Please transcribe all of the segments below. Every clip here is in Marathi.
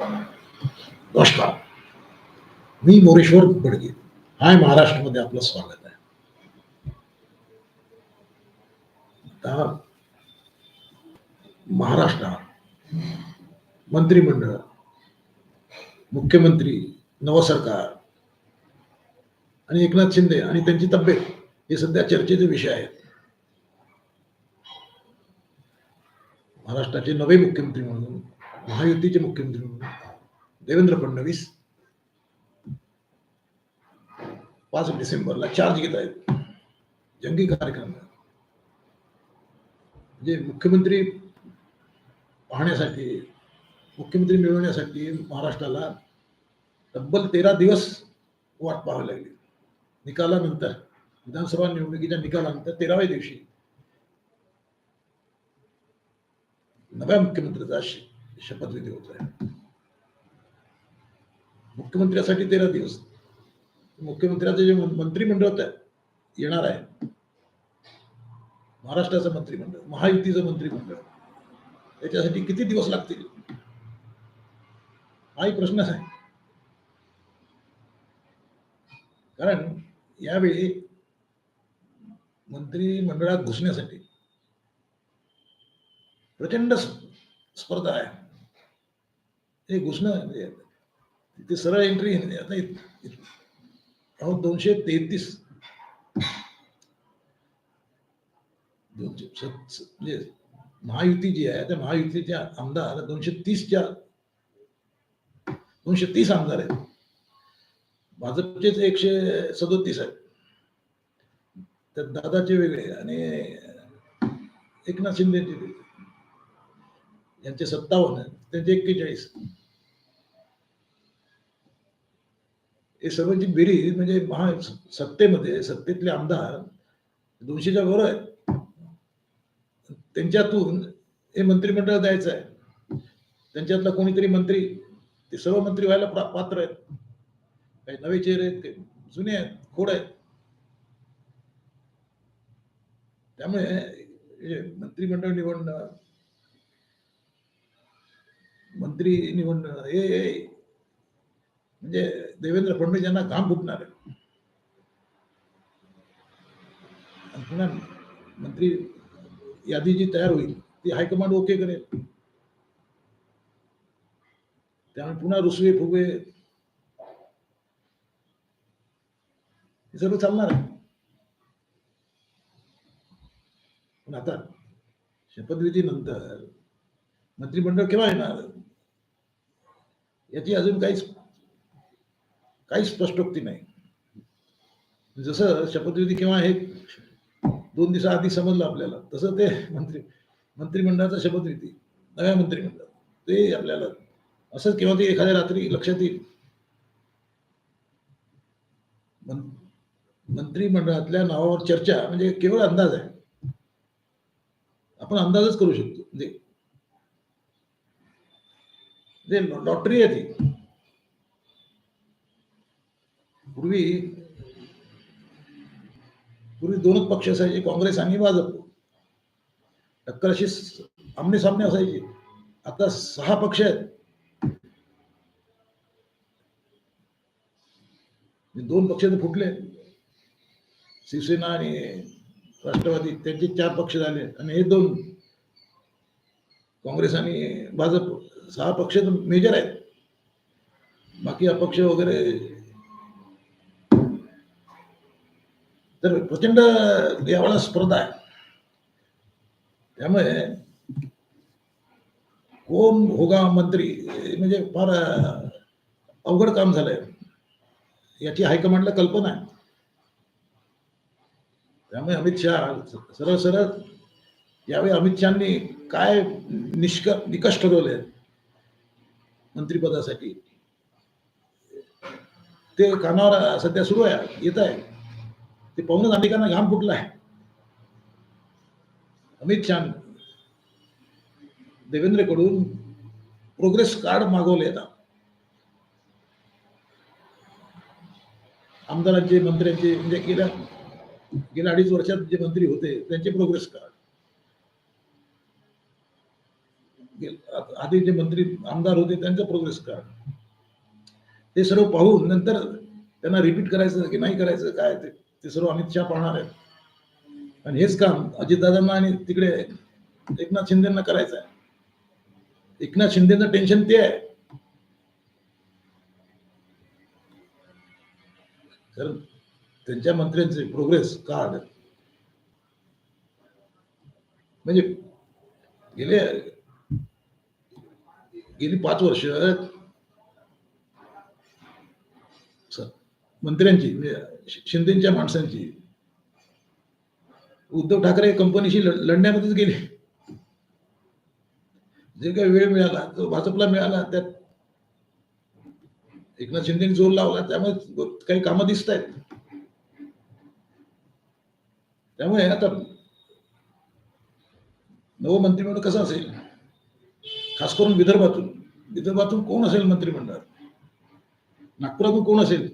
नमस्कार. मी मोरेश्वर बडगे हाय महाराष्ट्रामध्ये आपलं स्वागत आहे. महाराष्ट्रात मंत्रिमंडळ मुख्यमंत्री नवसरकार आणि एकनाथ शिंदे आणि त्यांची तब्येत हे सध्या चर्चेचे विषय आहेत. महाराष्ट्राचे नवे मुख्यमंत्री म्हणून महायुतीचे मुख्यमंत्री म्हणून देवेंद्र फडणवीस पाच डिसेंबरला चार्ज घेत आहेत. जंगी कार्यक्रम म्हणजे मुख्यमंत्री पाहण्यासाठी मुख्यमंत्री मिळवण्यासाठी महाराष्ट्राला तब्बल तेरा दिवस वाट पाहावी लागली. निकालानंतर विधानसभा निवडणुकीच्या निकालानंतर तेराव्या दिवशी नव्या मुख्यमंत्र्याचा शपथविधी होत आहे. मुख्यमंत्र्यासाठी तेरा दिवस. मुख्यमंत्र्याचं जे मंत्रिमंडळ येणार आहे. महाराष्ट्राचं मंत्रिमंडळ महायुतीचं मंत्रिमंडळ. त्याच्यासाठी किती दिवस लागतील? हाही प्रश्नच आहे. कारण यावेळी मंत्रिमंडळात घुसण्यासाठी प्रचंड स्पर्धा आहे. हे घुसणं ते सरळ एंट्री आता अहो दोनशे तेहतीस. दोनशे म्हणजे महायुती जी आहे त्या महायुतीच्या आमदार दोनशे तीसच्या दोनशे तीस आमदार आहेत. भाजपचेच एकशे सदोतीस आहेत. त्यात दादाचे वेगळे आणि एकनाथ शिंदेचे वेगळे. यांचे सत्तावन्न त्यांचे एक्केचाळीस. हे सर्वांची बेरीज म्हणजे महा सत्तेमध्ये सत्तेतले आमदार दोनशेच्या वर आहेत. त्यांच्यातून हे मंत्रिमंडळ द्यायचं आहे. त्यांच्यातला कोणीतरी मंत्री ते सर्व मंत्री व्हायला पात्र आहेत. काही नवे चेहरे आहेत काही जुने आहेत खोड आहेत. त्यामुळे हे मंत्रिमंडळ निवडणं मंत्री निवडणं हे म्हणजे देवेंद्र फडणवीस यांना घाम फुटणार आहे. पुन्हा मंत्री यादी जी तयार होईल ती हायकमांड ओके करेल. त्यामुळे पुन्हा रुसवे फुगे. हे सर्व चालणार आहे. पण आता शपथविधीनंतर मंत्रिमंडळ केव्हा येणार? याची अजून काहीच काही स्पष्टोक्ती नाही. जसं शपथविधी किंवा हे दोन दिवसाआधी समजलं आपल्याला तसं ते मंत्री मंत्रिमंडळाचा शपथविधी नव्या मंत्रिमंडळ ते आपल्याला असंच केव्हा ते एखाद्या रात्री लक्षात येईल. मं- मंत्रिमंडळातल्या नावावर चर्चा म्हणजे केवळ अंदाज आहे. आपण अंदाजच करू शकतो. म्हणजे जे लॉटरी आहे ती पूर्वी पूर्वी दोनच पक्ष असायचे काँग्रेस आणि भाजप। टक्कर अशी आमने सामने असायची आता सहा पक्ष आहेत। दोन पक्ष तर फुटले शिवसेना आणि राष्ट्रवादी त्यांचे चार पक्ष झाले आणि हे दोन काँग्रेस आणि भाजप सहा पक्ष तर मेजर आहेत. बाकी अपक्ष वगैरे तर प्रचंड यावेळेला स्पर्धा आहे. त्यामुळे कोण होगा मंत्री म्हणजे फार अवघड काम झालंय. याची हायकमांडला कल्पना आहे. त्यामुळे अमित शहा सरळ सरळ यावेळी अमित शहानी काय निष्क निकष ठरवले मंत्रिपदासाठी. ते कानावर सध्या सुरू आहे येत आहे. ते पाहूनच अनेकांना घाम फुटला आहे. अमित शहा देवेंद्रकडून प्रोग्रेस कार्ड मागवले आता. आमदारांचे मंत्र्यांचे म्हणजे गेल्या गेल्या अडीच वर्षात जे मंत्री होते त्यांचे प्रोग्रेस कार्ड. आधी जे मंत्री आमदार होते त्यांचा प्रोग्रेस कार्ड ते सर्व पाहून नंतर त्यांना रिपीट करायचं की नाही करायचं काय ते ते सर्व अमित शहा पाहणार आहेत. आणि हेच काम अजितदादांना आणि तिकडे एकनाथ शिंदेना करायचं आहे. एकनाथ शिंदेचं टेन्शन ते आहे. कारण त्यांच्या मंत्र्यांचे प्रोग्रेस कार्ड म्हणजे गेले गेली पाच वर्ष. मंत्र्यांची म्हणजे शिंदेच्या माणसांची. उद्धव ठाकरे कंपनीशी लढण्यामध्येच गेले. जे काही वेळ मिळाला तो भाजपला मिळाला त्यात एकनाथ शिंदेने जोर लावला त्यामुळे काही कामं दिसत आहेत. त्यामुळे आता नवं मंत्रिमंडळ कसं असेल? खास करून विदर्भातून. विदर्भातून कोण असेल मंत्रिमंडळात नागपुरातून कोण असेल?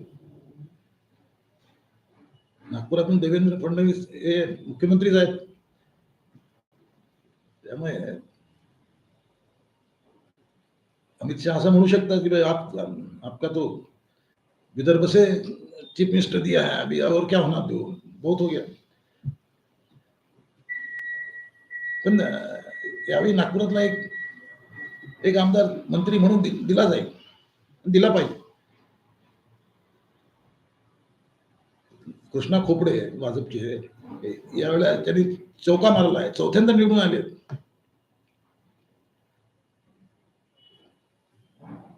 नागपुरातून देवेंद्र फडणवीस हे मुख्यमंत्रीच आहेत. त्यामुळे अमित शहा असं म्हणू शकतात की भाई आप आपका तो विदर्भ से चीफ मिनिस्टर दिया है अभी और क्या होना दो बहुत हो गया। पण यावेळी नागपुरातला एक एक आमदार मंत्री म्हणून दिला जाईल. दिला पाहिजे. कृष्णा खोपडे भाजपचे यावेळेला त्यांनी चौका मारला आहे. चौथ्यांदा निवडून आले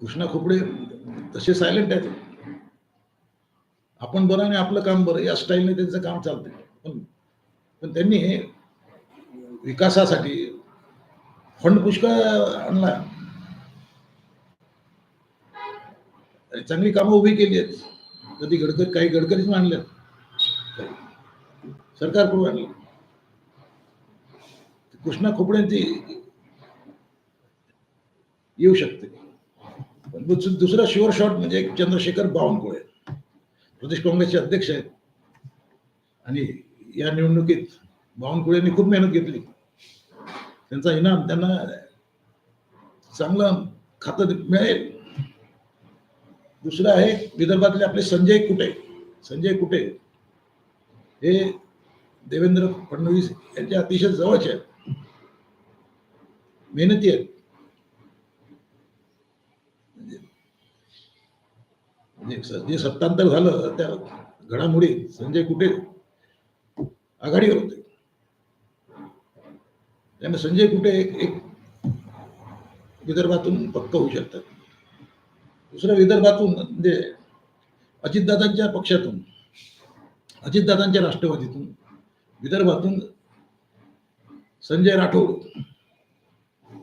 कृष्णा खोपडे तसे सायलेंट आहेत. आपण बरं आणि आपलं काम बरं या स्टाईलने त्यांचं काम चालतंय. पण पण त्यांनी विकासासाठी फंड पुष्कळ आणला. चांगली कामं उभी केली आहेत. कधी गडकरी काही गडकरीच मांडल्यात सरकारकडून आणलं? कृष्णा खोपड्यांची येऊ शकते. पण दुसरा शुअर शॉट म्हणजे एक चंद्रशेखर बावनकुळे. प्रदेश काँग्रेसचे अध्यक्ष आहेत. आणि या निवडणुकीत बावनकुळेंनी खूप मेहनत घेतली. त्यांचा इनाम त्यांना चांगलं खातं मिळेल. दुसरं आहे विदर्भातले आपले संजय कुटे. संजय कुटे हे देवेंद्र फडणवीस यांच्या अतिशय जवळचे आहेत. मेहनती आहेत. म्हणजे, म्हणजे जे सत्तांतर झालं त्या घडामोडी संजय कुटे आघाडीवर होते. त्यामुळे संजय कुटे एक विदर्भातून पक्क होऊ शकतात. दुसरं विदर्भातून म्हणजे अजितदादांच्या पक्षातून अजितदादांच्या राष्ट्रवादीतून विदर्भातून संजय राठोड.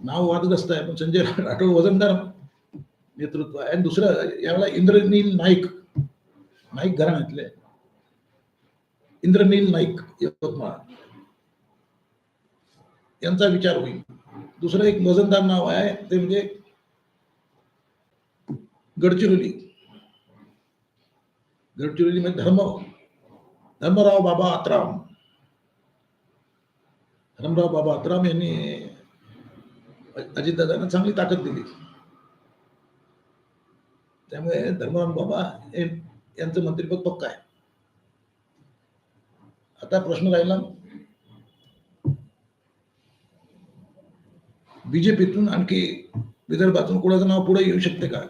नाव वादग्रस्त आहे पण संजय राठोड वजनदार नेतृत्व आहे. आणि दुसरं यावेळेला इंद्रनील नाईक नाईक घराण्यातले. इंद्रनील नाईक यवतमाळ. यांचा विचार होईल. दुसरं एक वजनदार नाव आहे ते म्हणजे गडचिरोली. गडचिरोली म्हणजे धर्म. धर्मराव बाबा आत्राम. धर्मराव बाबा आत्राम यांनी अजितदादांना चांगली ताकद दिली. त्यामुळे धर्मराव बाबा यांचं मंत्रिपद पक्क आहे. आता प्रश्न राहिला. बीजेपीतून आणखी विदर्भातून कोणाचं नाव पुढे येऊ शकते का?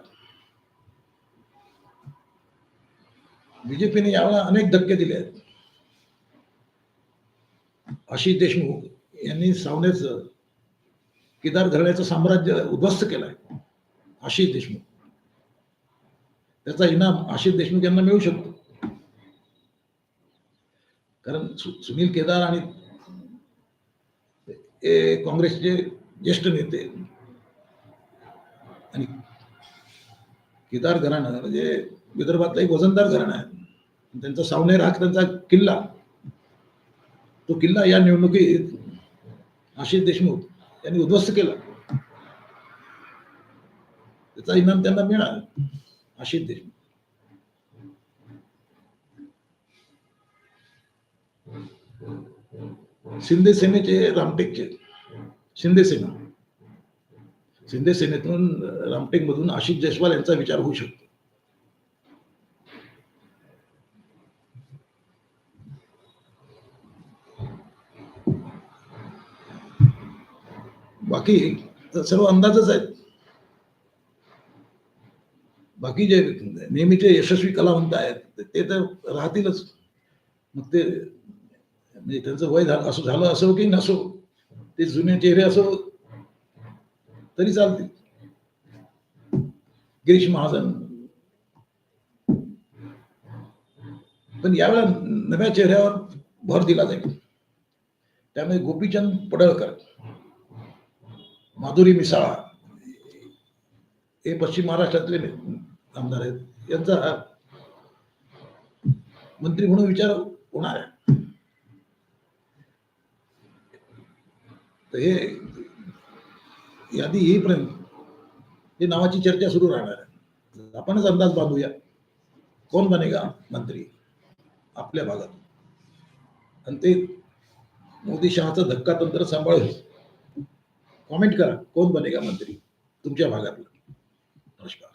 बीजेपीने यावेळेला अनेक धक्के दिले आहेत. आशिष देशमुख यांनी सावनेचं केदार धरण्याचं साम्राज्य उद्ध्वस्त केलंय. आशिष देशमुख. त्याचा इनाम आशिष देशमुख यांना मिळू शकतो. कारण सुनील केदार आणि काँग्रेसचे ज्येष्ठ नेते आणि केदार घराणं म्हणजे विदर्भातलं एक वजनदार घराणं आहे. त्यांचा सावनेर हा त्यांचा किल्ला. तो किल्ला या निवडणुकीत आशिष देशमुख यांनी उद्ध्वस्त केला. त्याचा इनाम त्यांना मिळाला आशिष देशमुख. शिंदे सेनेचे रामटेकचे शिंदे सेना. शिंदे सेनेतून रामटेक मधून आशिष जयस्वाल यांचा विचार होऊ शकतो. बाकी तर सर्व अंदाजच आहेत. बाकी जे नेहमीचे यशस्वी कलावंत आहेत ते तर राहतीलच. मग ते म्हणजे त्यांचं वय झालं असं झालं असो की नसो ते जुने चेहरे असो तरी चालतील. गिरीश महाजन. पण यावेळा नव्या चेहऱ्यावर भर दिला जाईल. त्यामुळे गोपीचंद पडळकर. माधुरी मिसाळा. हे पश्चिम महाराष्ट्रातले आमदार आहेत. यांचा मंत्री म्हणून विचार होणार आहे. तर हे यादी येईपर्यंत हे नावाची चर्चा सुरू राहणार आहे. आपणच अंदाज बांधूया. कोण बनेगा मंत्री? आपल्या भागात. आणि ते मोदी शहाचं धक्का तंत्र सांभाळून कॉमेंट करा. कोण बनेगा मंत्री? तुमच्या भागातलं. नमस्कार.